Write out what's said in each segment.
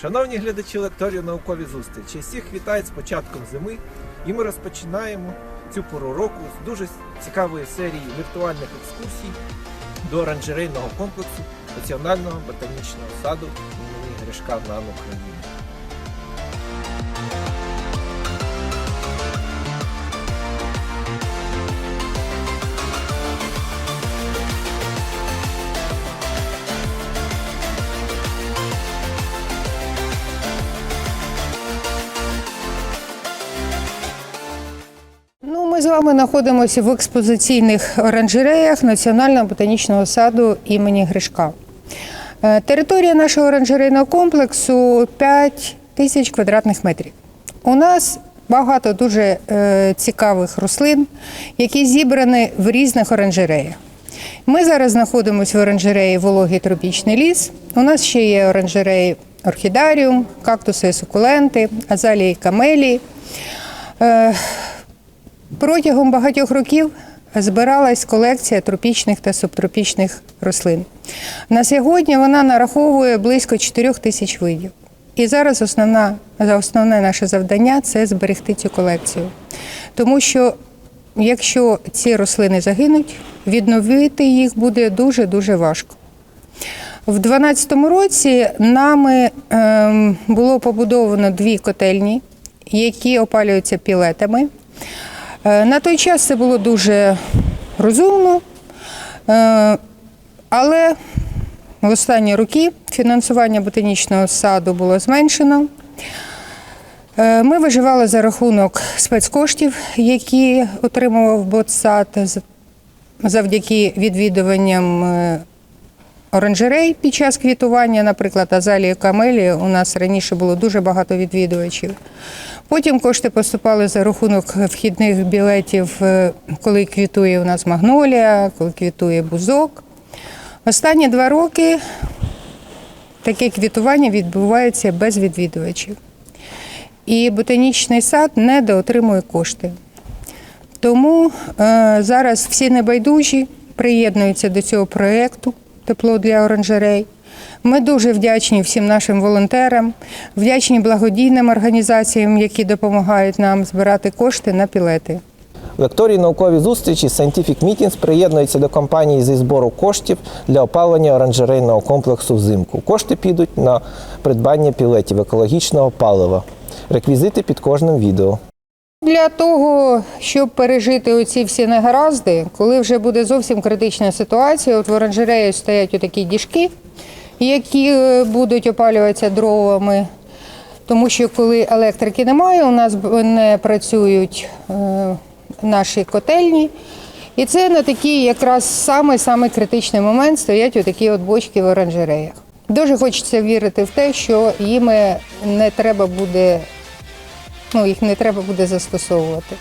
Шановні глядачі лекторії наукові зустрічі, всіх вітають з початком зими, і ми розпочинаємо цю пору року з дуже цікавої серії віртуальних екскурсій до оранжерейного комплексу Національного ботанічного саду імені Гришка в України. Вами знаходимося в експозиційних оранжереях Національного ботанічного саду імені Гришка. Е, Територія нашого оранжерейного комплексу 5 тисяч квадратних метрів. У нас багато дуже е, цікавих рослин, які зібрані в різних оранжереях. Ми зараз знаходимося в оранжереї вологий тропічний ліс. У нас ще є оранжереї орхідаріум, кактуси і сукуленти, азалії і камелії. Протягом багатьох років збиралась колекція тропічних та субтропічних рослин. На сьогодні вона нараховує близько 4 тисяч видів. І зараз основна, основне наше завдання це зберегти цю колекцію. Тому що якщо ці рослини загинуть, відновити їх буде дуже-дуже важко. В 2012 році нами ем, було побудовано дві котельні, які опалюються пілетами. Е, На той час це було дуже розумно, е, але в останні роки фінансування ботанічного саду було зменшено. Е, Ми виживали за рахунок спецкоштів, які отримував ботсад завдяки відвідуванням оранжерей під час квітування, наприклад, азалії камелії. У нас раніше було дуже багато відвідувачів. Потім кошти поступали за рахунок вхідних білетів, е, коли квітує у нас магнолія, коли квітує бузок. Останні два роки таке квітування відбувається без відвідувачів. І ботанічний сад недоотримує кошти. Тому е, зараз всі небайдужі приєднуються до цього проєкту Тепло для оранжерей. Ми дуже вдячні всім нашим волонтерам, вдячні благодійним організаціям, які допомагають нам збирати кошти на пілети. Лекторії наукові зустрічі Scientific Meetings приєднуються до кампанії зі збору коштів для опалення оранжерейного комплексу взимку. Кошти підуть на придбання пілетів екологічного палива. Реквізити під кожним відео. Для того, щоб пережити оці всі негаразди, коли вже буде зовсім критична ситуація, от в оранжереї стоять отакі діжки, які е, будуть опалюватися дровами. Тому що коли електрики немає, у нас не працюють е, наші котельні. І це на такий якраз самий критичний момент стоять отакі от бочки в оранжереях. Дуже хочеться вірити в те, що їм не треба буде, ну їх не треба буде застосовувати.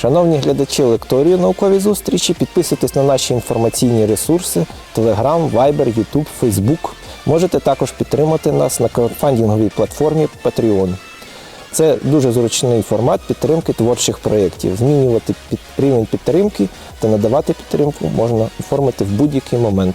Шановні глядачі лекторію наукові зустрічі, підписуйтесь на наші інформаційні ресурси Telegram, Viber, YouTube, Facebook. Можете також підтримати нас на краудфандинговій платформі Patreon. Це дуже зручний формат підтримки творчих проєктів. Змінювати під- рівень підтримки та надавати підтримку можна оформити в будь-який момент.